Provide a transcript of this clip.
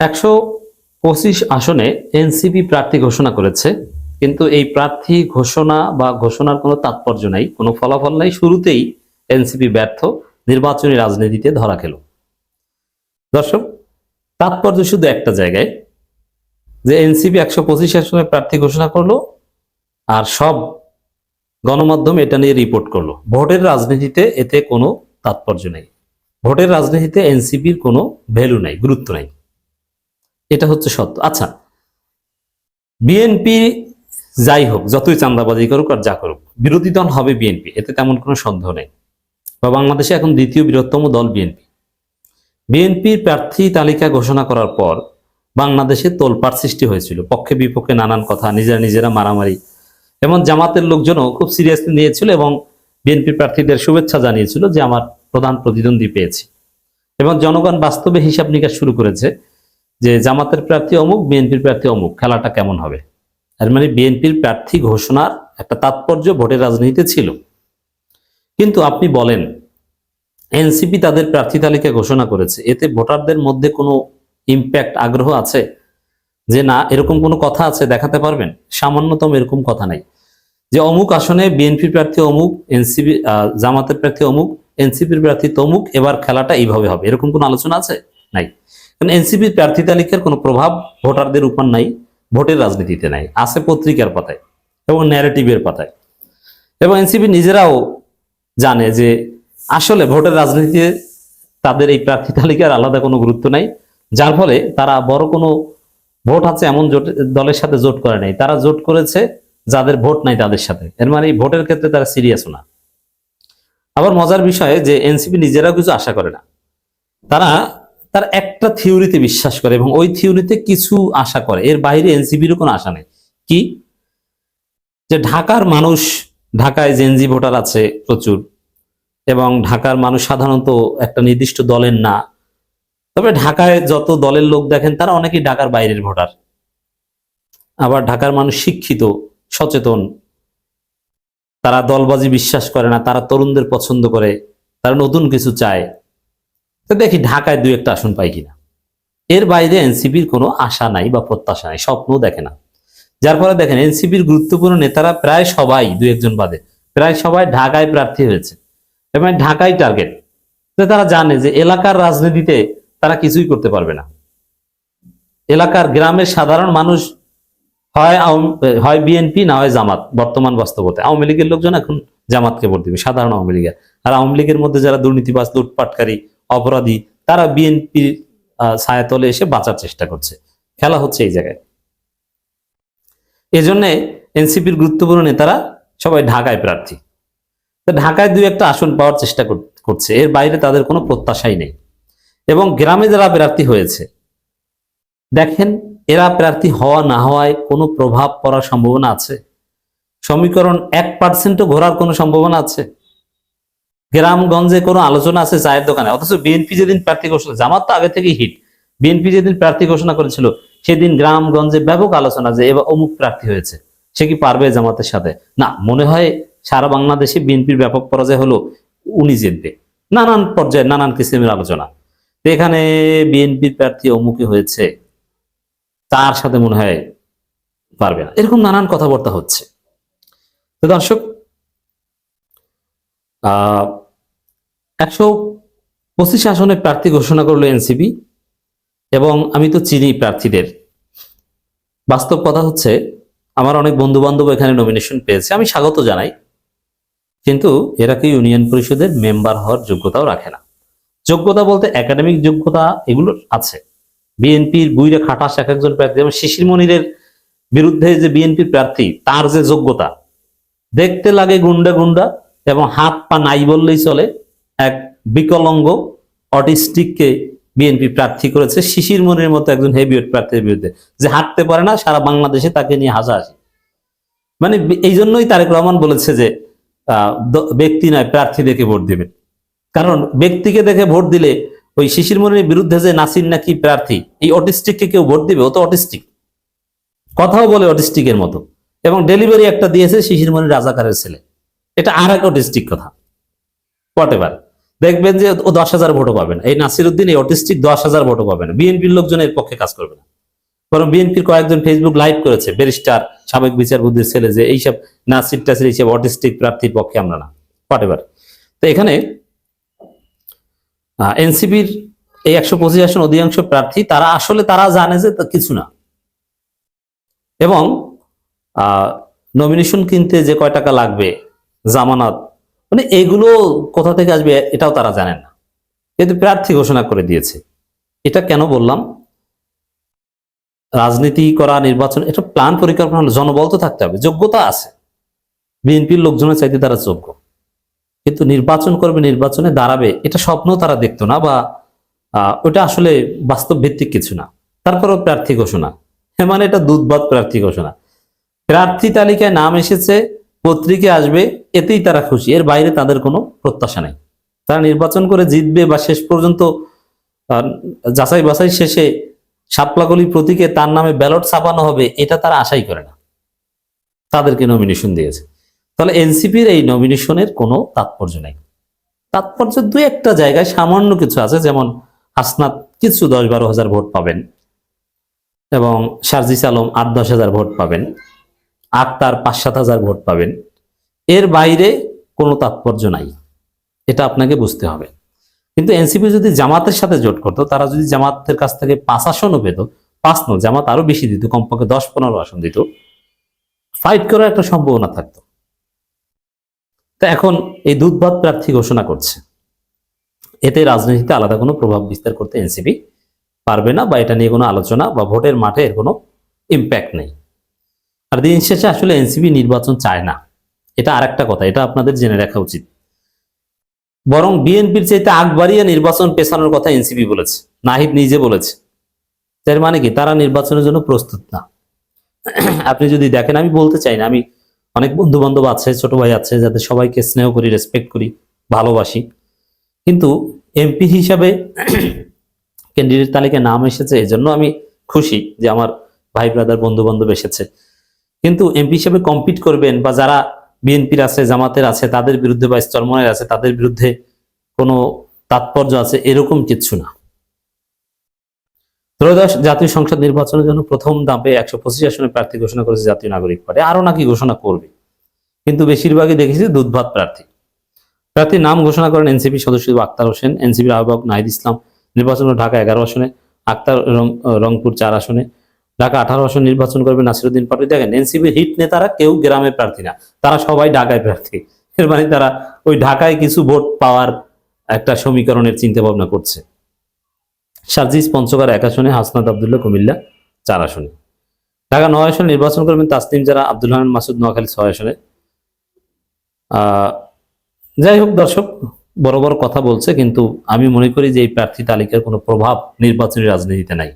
একশো পঁচিশ আসনে এনসিপি প্রার্থী ঘোষণা করেছে, কিন্তু এই প্রার্থী ঘোষণা বা ঘোষণার কোনো তাৎপর্য নাই, কোনো ফলাফল নাই। শুরুতেই এনসিপি ব্যর্থ, নির্বাচনী রাজনীতিতে ধরা খেল। দর্শক, তাৎপর্য শুধু একটা জায়গায়, যে এনসিপি একশো পঁচিশ আসনে প্রার্থী ঘোষণা করল আর সব গণমাধ্যম এটা নিয়ে রিপোর্ট করল। ভোটের রাজনীতিতে এতে কোনো তাৎপর্য নেই। ভোটের রাজনীতিতে এনসিপির কোনো ভ্যালু নাই, গুরুত্ব নাই। এটা হচ্ছে সত্য। আচ্ছা বিএনপি যাই হোক, যতই চান্দাবাজি করুক আর যা করুক বিরোধী দল হবে বিএনপি, এতে তেমন কোনো সন্দেহ নেই। বা বাংলাদেশে এখন দ্বিতীয় বৃহত্তম দল বিএনপি। বিএনপির প্রার্থী তালিকা ঘোষণা করার পর বাংলাদেশে তোলপাড় সৃষ্টি হয়েছিল। পক্ষে বিপক্ষে নানান কথা, নিজেরা নিজেরা মারামারি। এবং জামাতের লোকজনও খুব সিরিয়াসলি নিয়েছিল এবং বিএনপি প্রার্থীদের শুভেচ্ছা জানিয়েছিল যে, আমার প্রধান প্রতিদ্বন্দ্বী পেয়েছি। এবং জনগণ বাস্তবে হিসাব নিকাশ শুরু করেছে। যে জামাতের প্রার্থী অমুক, বিএনপির প্রার্থী অমুক, খেলাটা কেমন হবে? আর মানে বিএনপির প্রার্থী ঘোষণার একটা তাৎপর্য ভোটের রাজনীতিতে ছিল। কিন্তু আপনি বলেন, এনসিপি তাদের প্রার্থী তালিকা ঘোষণা করেছে। এতে ভোটারদের মধ্যে কোনো ইম্প্যাক্ট আগ্রহ আছে? যে না, এরকম কোনো কথা আছে, দেখাতে পারবেন? সামান্যতম এরকম কথা নাই। যে অমুক আসনে বিএনপি প্রার্থী অমুক, এনসিপি জামাতের প্রার্থী অমুক, এনসিপির প্রার্থী তমুক, এবার খেলাটা এইভাবে হবে। এরকম কোনো আলোচনা আছে? নাই। কারণ এনসিপির প্রার্থী তালিকার কোনো প্রভাব ভোটারদের উপর নাই, ভোটের রাজনীতিতে নাই, আছে পত্রিকার পাতায় এবং ন্যারেটিভের পাতায়। এবং এনসিপি নিজেরাও জানে যে আসলে ভোটের রাজনীতিতে তাদের এই প্রার্থী তালিকার আলাদা কোনো গুরুত্ব নাই, যার ফলে তারা বড় কোনো ভোট আছে এমন জোট, দলের সাথে জোট করে নাই। তারা জোট করেছে যাদের ভোট নাই তাদের সাথে। এর মানে এই ভোটের ক্ষেত্রে তারা সিরিয়াস না। আবার মজার বিষয় যে এনসিপি নিজেরাও কিছু আশা করে না। তারা তার একটা থিওরিতে বিশ্বাস করে এবং ওই থিওরিতে কিছু আশা করে। এর বাইরে এনসিপিরও কোনো আশা নেই। কি? যে ঢাকার মানুষ, ঢাকায় জেনজি ভোটার আছে প্রচুর এবং ঢাকার মানুষ সাধারণত একটা নির্দিষ্ট দলের না। তবে ঢাকায় যত দলের লোক দেখেন, তারা অনেকেই ঢাকার বাইরের ভোটার। আবার ঢাকার মানুষ শিক্ষিত, সচেতন। তারা দলবাজি বিশ্বাস করে না, তারা তরুণদের পছন্দ করে, তারা নতুন কিছু চায়। তো দেখি ঢাকায় দুই একটা আসন পাই কিনা। এর বাইরে এনসিপির কোনো আশা নাই বা প্রত্যাশা নাই স্বপ্ন দেখে না। যার ফলে দেখেন এনসিপির গুরুত্বপূর্ণ নেতারা প্রায় সবাই দু একজন বাদে, প্রায় সবাই ঢাকায় প্রার্থী হয়েছে। এবং ঢাকাই টার্গেট তারা জানে যে এলাকার রাজনীতিতে তারা কিছুই করতে পারবে না। এলাকার গ্রামের সাধারণ মানুষ হয় হয় বিএনপি, না হয় জামাত, বর্তমান বাস্তবতা আওয়ামী লীগের লোকজন এখন জামাতকে ভোট দিবে, সাধারণ আওয়ামী লীগের। আর আওয়ামী লীগের মধ্যে যারা দুর্নীতিবাজ, লুটপাটকারী অপরাধী, তারা বিএনপির ছায়াতলে এসে বাঁচার চেষ্টা করছে। খেলা হচ্ছে এই জায়গায়। এজন্যে এনসিপির গুরুত্বপূর্ণ নেতারা সবাই ঢাকায় প্রার্থী। তো ঢাকায় দুই একটা আসন পাওয়ার চেষ্টা কর- করছে। এর বাইরে তাদের কোনো প্রত্যাশাই নেই। এবং গ্রামে যারা প্রার্থী হয়েছে, দেখেন, এরা প্রার্থী হওয়া না হওয়ায় কোনো প্রভাব পড়ার সম্ভাবনা আছে? সমীকরণ এক পার্সেন্টও ঘোরার কোনো সম্ভাবনা আছে? গ্রামগঞ্জে কোনো আলোচনা আছে চায়ের দোকানে? অথচ বিএনপি যেদিন প্রার্থী ঘোষণা, জামাত তো আগে থেকেই হিট। বিএনপি যেদিন প্রার্থী ঘোষণা করেছিল, সেদিন গ্রামগঞ্জে ব্যাপক আলোচনা যে এবার অমুক প্রার্থী হয়েছে, সে কি পারবে জামাতের সাথে? না, মনে হয় সারা বাংলাদেশে বিএনপির ব্যাপক পরাজয় হলো উনি জিতবে। নানান পর্যায়ে নানান কিসিমের আলোচনা। এখানে বিএনপির প্রার্থী অমুকে হয়েছে, তার সাথে মনে হয় পারবে না। এরকম নানান কথাবার্তা হচ্ছে। তো দর্শক একশো পঁচিশ আসনে প্রার্থী ঘোষণা করল এনসিপি এবং আমি তো চিনি প্রার্থীদের। বাস্তব কথা হচ্ছে, আমার অনেক বন্ধু বান্ধব এখানে নমিনেশন পেয়েছে, আমি স্বাগত জানাই, কিন্তু এরা কি ইউনিয়ন পরিষদের মেম্বার হওয়ার যোগ্যতাও রাখে না। যোগ্যতা বলতে একাডেমিক যোগ্যতা এগুলো আছে। বিএনপির বুইরে খাটাস এক একজন প্রার্থী, যেমন শিশির মনিরের বিরুদ্ধে যে বিএনপির প্রার্থী, তার যে যোগ্যতা, দেখতে লাগে গুন্ডা গুন্ডা এবং হাত পা নাই বললেই চলে, এক বিকলঙ্গ অটিস্টিককে বিএনপি প্রার্থী করেছে। শিশির মনির মতো একজন হেভিওয়েট প্রার্থীর বিরুদ্ধে। যে হাঁটতে পারে না, সারা বাংলাদেশে তাকে নিয়ে হাসাহাসি। মানে এই জন্যই তারেক রহমান বলেছে যে ব্যক্তি নয়, প্রার্থী দেখে ভোট দিবেন কারণ ব্যক্তিকে দেখে ভোট দিলে ওই শিশির মনির বিরুদ্ধে যে নাসির নাকি প্রার্থী, এই অটিস্টিককে কেউ ভোট দিবে? ও তো অটিস্টিক। কথাও বলে অটিস্টিকের মতো। এবং ডেলিভারি একটা দিয়েছে শিশির মনির রাজাকারের ছেলে। এটা আর এক অটিস্টিক কথা। হোয়াট এভার দেখবেন যে ও দশ হাজার ভোটও পাবে না। এই নাসির উদ্দিন এই অটিস্টিক দশ হাজার ভোটও পাবে না। বিএনপির লোকজন এর পক্ষে কাজ করবে না। বরং বিএনপির কয়েকজন ফেসবুক লাইভ করেছে, ব্যারিস্টার, সাবেক বিচারপতির ছেলে যে এইসব নাসির টাসির, এইসব অটিস্টিক প্রার্থীর পক্ষে আমরা না। হোয়াট তো এখানে এনসিপির এই একশো পঁচিশ আসন অধিকাংশ প্রার্থী, তারা আসলে তারা জানে যে কিছু না। এবং নমিনেশন কিনতে যে কয় টাকা লাগবে জামানত। মানে এগুলো কোথা থেকে আসবে এটাও তারা জানেন না। কিন্তু প্রার্থী ঘোষণা করে দিয়েছে। এটা কেন বললাম? রাজনীতি করা, নির্বাচন, এটা প্ল্যান পরিকল্পনা হলো জনবল তো থাকতে হবে, যোগ্যতা আছে। বিএনপির লোকজনের চাইতে তারা যোগ্য। কিন্তু নির্বাচন করবে, নির্বাচনে দাঁড়াবে, এটা স্বপ্ন তারা দেখতো না বা ওটা আসলে বাস্তব ভিত্তিক কিছু না। তারপরেও প্রার্থী ঘোষণা। হ্যাঁ মানে এটা দুধবাদ প্রার্থী ঘোষণা। প্রার্থী তালিকায় নাম এসেছে পত্রিকা আসবে, এতেই তারা খুশি। এর বাইরে তাদের কোনো প্রত্যাশা নেই। তারা নির্বাচন করে জিতবে বা শেষ পর্যন্ত যাচাই বাছাই শেষে সাপলাকলি প্রতীকে তার নামে ব্যালট ছাপানো হবে, এটা তারা আশাই করে না। তাদেরকে নমিনেশন দিয়েছে। তাহলে এনসিপির এই নমিনেশনের কোনো তাৎপর্য নেই। তাৎপর্য দুই একটা জায়গায় সামান্য কিছু আছে, যেমন হাসনাত কিছু দশ বারো হাজার ভোট পাবেন এবং সার্জিস আলম আট দশ হাজার ভোট পাবেন। আক্তার পাঁচ সাত হাজার ভোট পাবেন। এর বাইরে কোনো তাৎপর্য নাই। এটা আপনাকে বুঝতে হবে। কিন্তু এনসিপি যদি জামাতের সাথে জোট করতো, তারা যদি জামাতের কাছ থেকে পাঁচ আসনও পেত, পাঁচ ন জামাত আরও বেশি দিত, কমপক্ষে দশ পনেরো আসন দিত, ফাইট করার একটা সম্ভাবনা থাকতো। তা এখন এই দুধভাত প্রার্থী ঘোষণা করছে। এতে রাজনীতিতে আলাদা কোনো প্রভাব বিস্তার করতে এনসিপি পারবে না বা এটা নিয়ে কোনো আলোচনা বা ভোটের মাঠে এর কোনো ইম্প্যাক্ট নেই। আর দিন শেষে আসলে এনসিপি নির্বাচন চায় না। এটা আর একটা কথা, এটা আপনাদের জেনে রাখা উচিত। বরং বিএনপির চাইতে আগ বাড়িয়ে নির্বাচন পেছানোর কথা এনসিপি বলেছে, নাহিদ নিজে বলেছে। এর মানে কি? তারা নির্বাচনের জন্য প্রস্তুত না। আপনি যদি দেখেন, আমি বলতে চাই না, আমি অনেক বন্ধু বান্ধব আছে, ছোট ভাই আছে, যাদের সবাইকে স্নেহ করি রেসপেক্ট করি, ভালোবাসি। কিন্তু এমপি হিসাবে ক্যান্ডিডেট তালিকায় নাম এসেছে এই জন্য আমি খুশি যে আমার ভাই ব্রাদার বন্ধু বান্ধব এসেছে। কিন্তু এমপি হিসেবে কম্পিট করবেন বা যারা বিএনপির আছে, জামাতের আছে, তাদের বিরুদ্ধে বা স্তরমনের আছে, তাদের বিরুদ্ধে কোনো তাৎপর্য আছে, এরকম কিচ্ছু না। ত্রয়োদশ জাতীয় সংসদ নির্বাচনের জন্য প্রথম ধাপে একশো পঁচিশ আসনে প্রার্থী ঘোষণা করেছে জাতীয় নাগরিক পার্টি। আরও নাকি ঘোষণা করবে। কিন্তু বেশিরভাগই দেখেছি দুধভাত প্রার্থী। প্রার্থীর নাম ঘোষণা করেন এনসিপি সদস্য আক্তার হোসেন, এনসিপির আহ্বায়ক নাহিদ ইসলাম, নির্বাচন ঢাকা এগারো আসনে, আক্তার রংপুর চার আসনে ঢাকা আঠারো আসন নির্বাচন করবে নাসিরুদ্দিন পাটোয়ারি। দেখেন, এনসিপির হিট নেতারা কেউ গ্রামের প্রার্থী না, তারা সবাই ঢাকায় প্রার্থী। এর মানে তারা ওই ঢাকায় কিছু ভোট পাওয়ার একটা সমীকরণের চিন্তা ভাবনা করছে। সার্জিস পঞ্চগড় এক আসনে, হাসনাত আবদুল্লাহ কুমিল্লা চার আসনে। ঢাকা নয় আসনে নির্বাচন করবেন তাসনিম যারা, আব্দুল রহমান মাসুদ নোয়াখালী ছয় আসনে। যাই হোক দর্শক, বড় বড় কথা বলছে, কিন্তু আমি মনে করি যে এই প্রার্থী তালিকার কোনো প্রভাব নির্বাচনী রাজনীতিতে নাই।